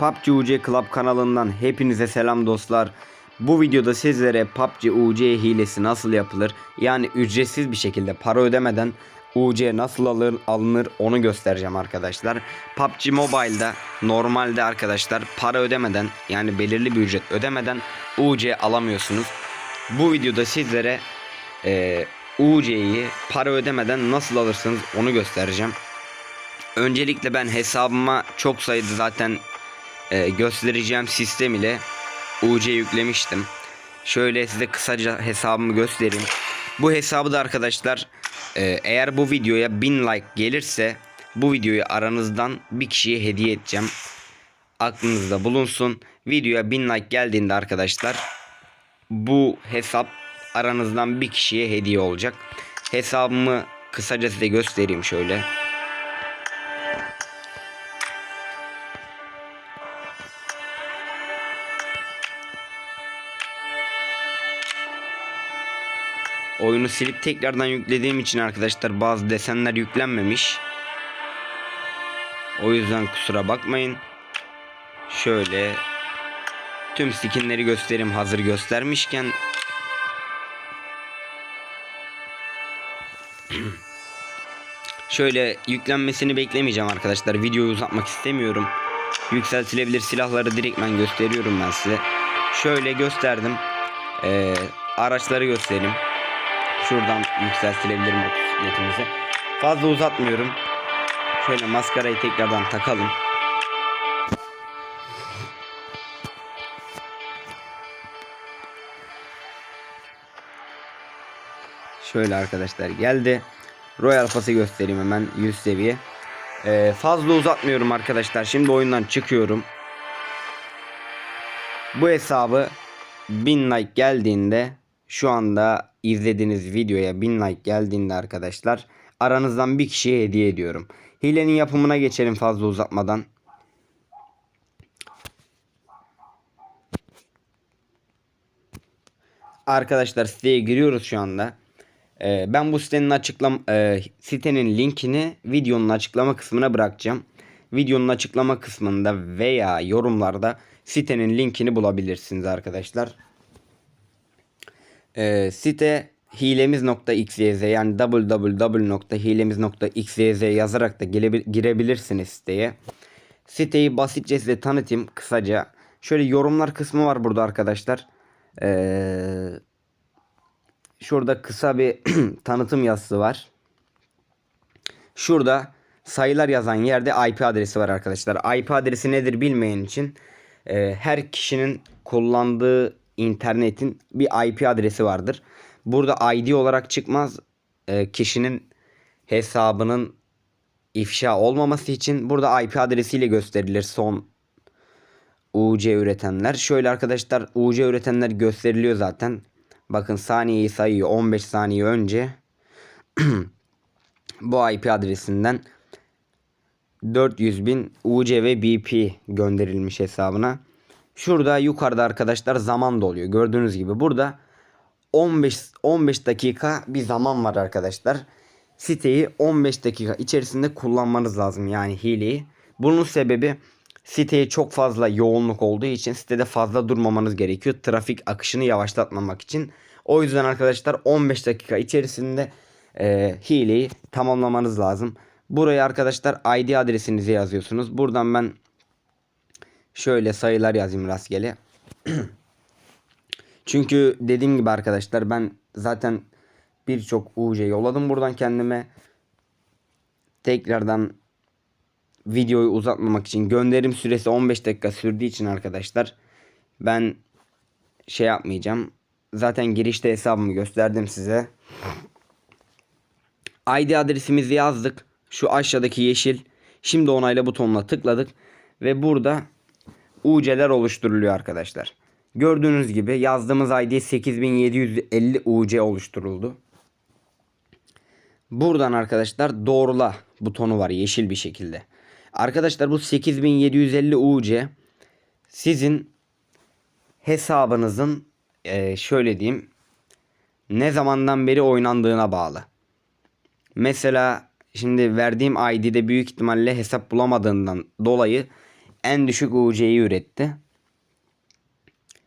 PUBG UC Club kanalından hepinize selam dostlar. Bu videoda sizlere PUBG UC hilesi nasıl yapılır? Yani ücretsiz bir şekilde para ödemeden UC nasıl alır, alınır onu göstereceğim arkadaşlar. PUBG Mobile'da normalde arkadaşlar para ödemeden yani belirli bir ücret ödemeden UC alamıyorsunuz. Bu videoda sizlere e, UC'yi para ödemeden nasıl alırsınız onu göstereceğim. Öncelikle ben hesabıma çok sayıda zaten e, göstereceğim sistem ile UC yüklemiştim. Şöyle size kısaca hesabımı göstereyim. Bu hesabı da arkadaşlar e, eğer bu videoya 1000 like gelirse bu videoyu aranızdan bir kişiye hediye edeceğim. Aklınızda bulunsun. Videoya 1000 like geldiğinde arkadaşlar bu hesap aranızdan bir kişiye hediye olacak. Hesabımı kısaca size göstereyim şöyle. Oyunu silip tekrardan yüklediğim için arkadaşlar bazı desenler yüklenmemiş. O yüzden kusura bakmayın. Şöyle tüm skinleri göstereyim hazır göstermişken. Şöyle yüklenmesini beklemeyeceğim arkadaşlar. Videoyu uzatmak istemiyorum. Yükseltilebilir silahları direktmen gösteriyorum ben size. Şöyle gösterdim. Ee, araçları göstereyim. Şuradan yükseltilebilir motosikletimizi. Fazla uzatmıyorum. Şöyle maskarayı tekrardan takalım. Şöyle arkadaşlar geldi. Royal Pass'ı göstereyim hemen 100 seviye. Ee, fazla uzatmıyorum arkadaşlar. Şimdi oyundan çıkıyorum. Bu hesabı 1000 like geldiğinde şu anda izlediğiniz videoya 1000 like geldiğinde arkadaşlar aranızdan bir kişiye hediye ediyorum. Hilenin yapımına geçelim fazla uzatmadan. Arkadaşlar siteye giriyoruz şu anda. Ee, ben bu sitenin açıklam e, sitenin linkini videonun açıklama kısmına bırakacağım. Videonun açıklama kısmında veya yorumlarda sitenin linkini bulabilirsiniz arkadaşlar. Ee, site hilemiz.xyz yani www.hilemiz.xyz yazarak da girebilirsiniz siteye. Siteyi basitçe size tanıtayım kısaca. Şöyle yorumlar kısmı var burada arkadaşlar. Ee, şurada kısa bir tanıtım yazısı var. Şurada sayılar yazan yerde IP adresi var arkadaşlar. IP adresi nedir bilmeyen için e, her kişinin kullandığı internetin bir IP adresi vardır. Burada ID olarak çıkmaz. E, kişinin hesabının ifşa olmaması için burada IP adresiyle gösterilir son UC üretenler. Şöyle arkadaşlar UC üretenler gösteriliyor zaten. Bakın saniyeyi sayıyor 15 saniye önce bu IP adresinden 400 bin UC ve BP gönderilmiş hesabına. Şurada yukarıda arkadaşlar zaman doluyor. Gördüğünüz gibi burada 15 15 dakika bir zaman var arkadaşlar. Siteyi 15 dakika içerisinde kullanmanız lazım yani hileyi. Bunun sebebi siteye çok fazla yoğunluk olduğu için sitede fazla durmamanız gerekiyor. Trafik akışını yavaşlatmamak için. O yüzden arkadaşlar 15 dakika içerisinde e, hileyi tamamlamanız lazım. Buraya arkadaşlar ID adresinizi yazıyorsunuz. Buradan ben şöyle sayılar yazayım rastgele. Çünkü dediğim gibi arkadaşlar ben zaten birçok UC yolladım buradan kendime. Tekrardan videoyu uzatmamak için gönderim süresi 15 dakika sürdüğü için arkadaşlar ben şey yapmayacağım. Zaten girişte hesabımı gösterdim size. ID adresimizi yazdık. Şu aşağıdaki yeşil. Şimdi onayla butonuna tıkladık. Ve burada UC'ler oluşturuluyor arkadaşlar. Gördüğünüz gibi yazdığımız ID 8750 UC oluşturuldu. Buradan arkadaşlar doğrula butonu var yeşil bir şekilde. Arkadaşlar bu 8750 UC sizin hesabınızın e, şöyle diyeyim ne zamandan beri oynandığına bağlı. Mesela şimdi verdiğim ID'de büyük ihtimalle hesap bulamadığından dolayı en düşük UC'yi üretti.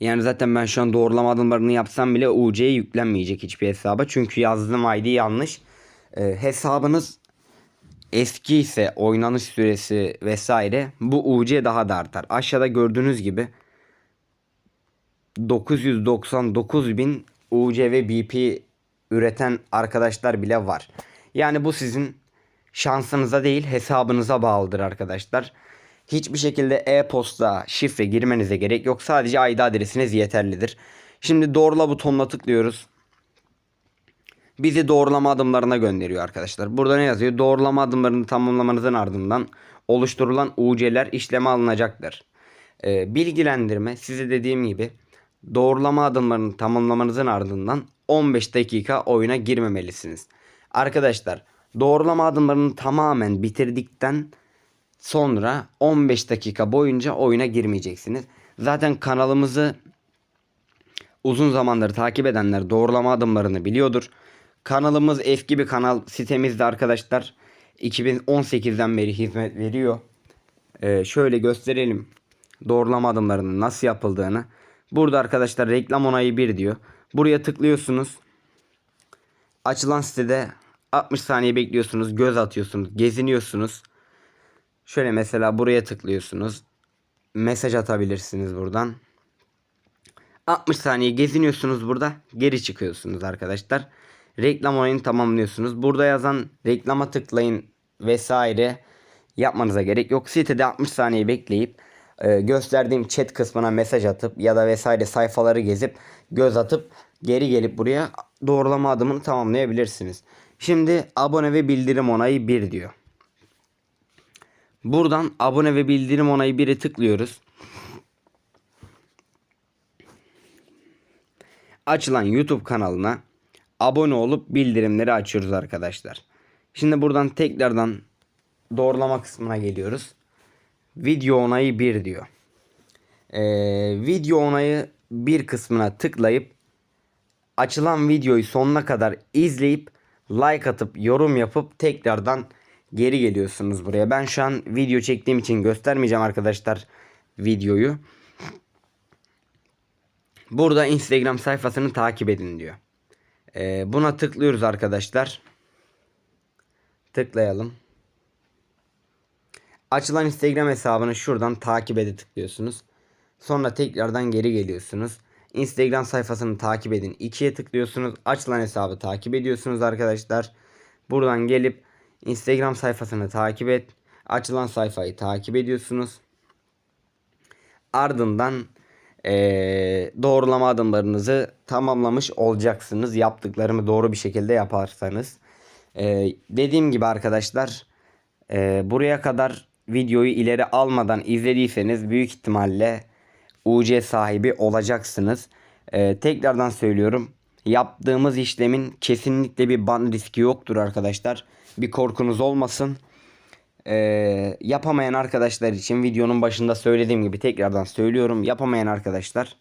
Yani zaten ben şu an doğrulama adımlarını yapsam bile UC yüklenmeyecek hiçbir hesaba. Çünkü yazdığım ID yanlış. Ee, hesabınız eski ise oynanış süresi vesaire bu UC daha da artar. Aşağıda gördüğünüz gibi 999 bin UC ve BP üreten arkadaşlar bile var. Yani bu sizin şansınıza değil hesabınıza bağlıdır arkadaşlar. Hiçbir şekilde e-posta şifre girmenize gerek yok. Sadece ID adresiniz yeterlidir. Şimdi doğrula butonuna tıklıyoruz. Bizi doğrulama adımlarına gönderiyor arkadaşlar. Burada ne yazıyor? Doğrulama adımlarını tamamlamanızın ardından oluşturulan UC'ler işleme alınacaktır. Ee, bilgilendirme size dediğim gibi doğrulama adımlarını tamamlamanızın ardından 15 dakika oyuna girmemelisiniz. Arkadaşlar doğrulama adımlarını tamamen bitirdikten sonra 15 dakika boyunca oyuna girmeyeceksiniz. Zaten kanalımızı uzun zamandır takip edenler doğrulama adımlarını biliyordur. Kanalımız eski bir kanal sitemizde arkadaşlar 2018'den beri hizmet veriyor. Ee, şöyle gösterelim doğrulama adımlarının nasıl yapıldığını. Burada arkadaşlar reklam onayı 1 diyor. Buraya tıklıyorsunuz. Açılan sitede 60 saniye bekliyorsunuz. Göz atıyorsunuz. Geziniyorsunuz. Şöyle mesela buraya tıklıyorsunuz. Mesaj atabilirsiniz buradan. 60 saniye geziniyorsunuz burada. Geri çıkıyorsunuz arkadaşlar. Reklam oyunu tamamlıyorsunuz. Burada yazan reklama tıklayın vesaire yapmanıza gerek yok. Sitede 60 saniye bekleyip e, gösterdiğim chat kısmına mesaj atıp ya da vesaire sayfaları gezip göz atıp geri gelip buraya doğrulama adımını tamamlayabilirsiniz. Şimdi abone ve bildirim onayı 1 diyor. Buradan abone ve bildirim onayı 1'e tıklıyoruz. Açılan YouTube kanalına abone olup bildirimleri açıyoruz arkadaşlar. Şimdi buradan tekrardan doğrulama kısmına geliyoruz. Video onayı 1 diyor. Ee, video onayı 1 kısmına tıklayıp açılan videoyu sonuna kadar izleyip like atıp yorum yapıp tekrardan geri geliyorsunuz buraya. Ben şu an video çektiğim için göstermeyeceğim arkadaşlar videoyu. Burada Instagram sayfasını takip edin diyor. Ee, buna tıklıyoruz arkadaşlar. Tıklayalım. Açılan Instagram hesabını şuradan takip ede tıklıyorsunuz. Sonra tekrardan geri geliyorsunuz. Instagram sayfasını takip edin. 2'ye tıklıyorsunuz. Açılan hesabı takip ediyorsunuz arkadaşlar. Buradan gelip Instagram sayfasını takip et. Açılan sayfayı takip ediyorsunuz. Ardından eee, doğrulama adımlarınızı tamamlamış olacaksınız. Yaptıklarımı doğru bir şekilde yaparsanız. Eee, dediğim gibi arkadaşlar eee, buraya kadar videoyu ileri almadan izlediyseniz büyük ihtimalle UC sahibi olacaksınız. Eee, tekrardan söylüyorum. Yaptığımız işlemin kesinlikle bir ban riski yoktur arkadaşlar. Bir korkunuz olmasın. Ee, yapamayan arkadaşlar için videonun başında söylediğim gibi tekrardan söylüyorum. Yapamayan arkadaşlar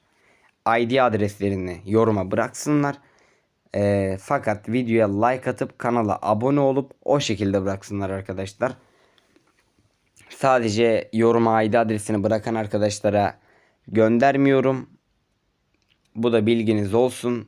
ID adreslerini yoruma bıraksınlar. Ee, fakat videoya like atıp kanala abone olup o şekilde bıraksınlar arkadaşlar. Sadece yoruma ID adresini bırakan arkadaşlara göndermiyorum. Bu da bilginiz olsun.